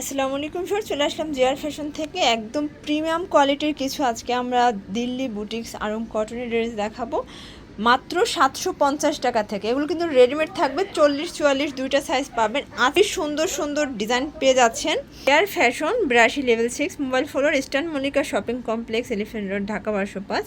আসসালামু আলাইকুম স্যার চলে আসলাম জিয়ার ফ্যাশন থেকে। একদম প্রিমিয়াম কোয়ালিটির কিছু আজকে আমরা দিল্লি বুটিক্স আরম কটনের ড্রেস দেখাবো। মাত্র সাতশো পঞ্চাশ টাকা থেকে। এগুলো কিন্তু রেডিমেড থাকবে, চল্লিশ চুয়াল্লিশ দুইটা সাইজ পাবেন। আপনি সুন্দর সুন্দর ডিজাইন পেয়ে যাচ্ছেন। এয়ার ফ্যাশন বিরাশি level six mobile floor eastern Mallika shopping complex elephant road Dhaka বারোশো পাঁচ।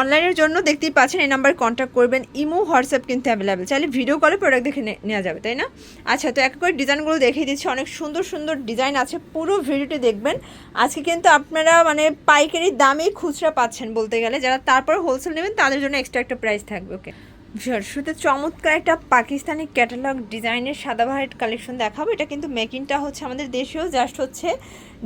অনলাইনের জন্য দেখতেই পাচ্ছেন, এই নাম্বার কন্ট্যাক্ট করবেন। ইমো হোয়াটসঅ্যাপ কিন্তু অ্যাভেলেবেল চাইলে ভিডিও কলে প্রোডাক্ট দেখে নেওয়া যাবে, তাই না? আচ্ছা তো এক করে ডিজাইনগুলো দেখিয়ে দিচ্ছি। অনেক সুন্দর সুন্দর ডিজাইন আছে। পুরো ভিডিওটি দেখবেন। আজকে কিন্তু আপনারা মানে পাইকারি দামেই খুচরা পাচ্ছেন বলতে গেলে। যারা তারপর হোলসেল নেবেন, তাদের জন্য এক্সট্রা একটা প্রাইস থাকবে ওকে শুরুতে চমৎকার একটা পাকিস্তানি ক্যাটালগ ডিজাইনের সাদা সাদাবাহার কালেকশন দেখাবো। এটা কিন্তু মেকিংটা হচ্ছে আমাদের দেশেও জাস্ট হচ্ছে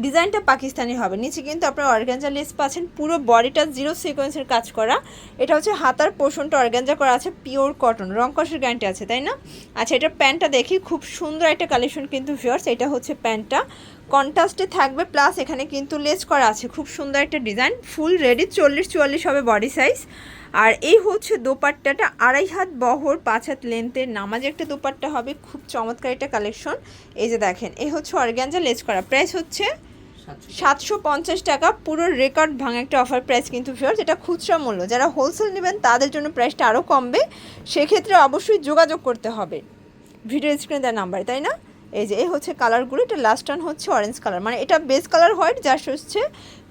ডিজাইনটা পাকিস্তানি হবে। নিচে কিন্তু আপনার অর্গ্যাঞ্জা লেস পাচ্ছেন, পুরো বডিটা জিরো সিকোয়েন্সের কাজ করা। এটা হচ্ছে হাতার পোষণটা অর্গ্যাঞ্জা করা আছে পিওর কটন রং কষের গ্যারান্টি আছে, তাই না? আচ্ছা এটা প্যান্টটা দেখি, খুব সুন্দর একটা কালেকশন কিন্তু ভিওর্স এটা হচ্ছে প্যান্টটা। কন্ট্রাস্টে থাকবে প্লাস এখানে কিন্তু লেস করা আছে। খুব সুন্দর একটা ডিজাইন ফুল রেডি চল্লিশ চুয়াল্লিশ হবে বডি সাইজ। আর এই হচ্ছে দোপাট্টাটা আড়াই হাত বহর পাঁচ হাত লেন্থের নামাজে একটা দোপাট্টা হবে খুব চমৎকার একটা কালেকশন। এই যে দেখেন এই হচ্ছে অর্গ্যাঞ্জা লেস করা। প্রাইস হচ্ছে সাতশো পঞ্চাশ। টাকা পুরো রেকর্ড ভাঙা একটা অফার প্রাইস কিন্তু ফিওর যেটা খুচরা মূল্য। যারা হোলসেল নেবেন তাদের জন্য প্রাইসটা আরও কমবে। সেক্ষেত্রে অবশ্যই যোগাযোগ করতে হবে। ভিডিও স্ক্রিনে দেওয়ার নাম্বার তাই না? এই যে, এই হচ্ছে কালারগুলো এটা লাস্ট টান হচ্ছে অরেঞ্জ কালার মানে এটা বেস কালার হোয়াইট জাস্ট হচ্ছে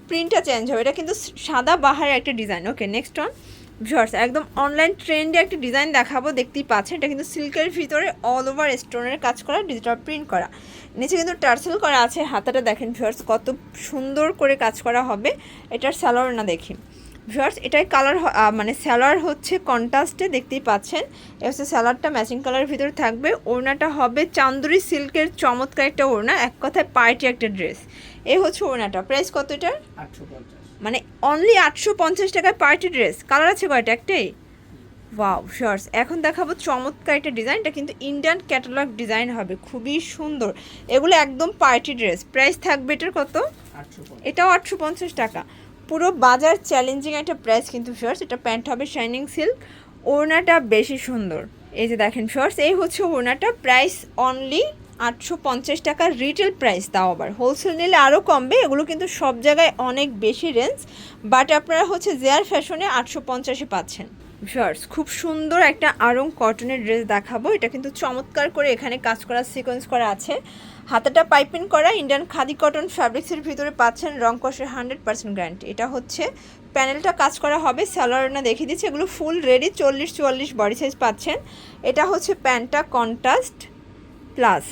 প্রিন্টটা চেঞ্জ হবে। এটা কিন্তু সাদা বাহারের একটা design okay next one viewers একদম অনলাইন ট্রেন্ডে একটা ডিজাইন দেখাবো, দেখতেই পাচ্ছেন। এটা কিন্তু সিল্কের ভিতরে অল ওভার স্টোনের কাজ করা ডিজিটাল প্রিন্ট করা। নিচে কিন্তু টার্সেল করা আছে, হাতাটা দেখেন ভিউয়ার্স কত সুন্দর করে কাজ করা হবে। এটার স্যালোয়ার না দেখি। ভিউয়ার্স এটাই কালার মানে স্যালোয়ার হচ্ছে কন্ট্রাস্টে দেখতেই পাচ্ছেন। এ হচ্ছে স্যালোয়ারটা ম্যাচিং কালারের ভিতরে থাকবে। ওড়নাটা হবে চান্দুরি সিল্কের চমৎকার একটা ওড়না এক কথায় পার্টি একটা ড্রেস এ হচ্ছে ওড়নাটা। প্রাইস কত এটার? মানে অনলি আটশো পঞ্চাশ টাকায় পার্টি ড্রেস কালার আছে কয়টা? একটাই? ওয়াও শর্টস এখন দেখাবো চমৎকার একটা ডিজাইন এটা কিন্তু ইন্ডিয়ান ক্যাটালগ ডিজাইন হবে। খুবই সুন্দর। এগুলো একদম পার্টি ড্রেস প্রাইস থাকবে এটার কত? এটাও আটশো পঞ্চাশ টাকা। পুরো বাজার চ্যালেঞ্জিং একটা প্রাইস কিন্তু শর্টস এটা প্যান্ট হবে শাইনিং সিল্ক ওড়নাটা বেশি সুন্দর। এই যে দেখেন শর্টস এই হচ্ছে ওড়নাটা প্রাইস অনলি আটশো পঞ্চাশ টাকার রিটেল প্রাইস তাও আবার। হোলসেল নিলে আরও কমবে, এগুলো কিন্তু সব জায়গায় অনেক বেশি রেঞ্জ বাট আপনারা হচ্ছে জেয়ার ফ্যাশনে আটশো পঞ্চাশে পাচ্ছেন। শর্টস খুব সুন্দর একটা আরং কটনের ড্রেস দেখাবো। এটা কিন্তু চমৎকার করে এখানে কাজ করা সিকোয়েন্স করা আছে। হাতাটা পাইপিং করা ইন্ডিয়ান খাদি কটন ফ্যাব্রিক্সের ভিতরে পাচ্ছেন রং কষের হান্ড্রেড পার্সেন্ট গ্যারান্টি এটা হচ্ছে প্যানেলটা কাজ করা হবে স্যালোয়ার না দেখিয়ে দিচ্ছি, এগুলো ফুল রেডি চল্লিশ চুয়াল্লিশ বডি সাইজ পাচ্ছেন। এটা হচ্ছে প্যান্টটা কন্ট্রাস্ট প্লাস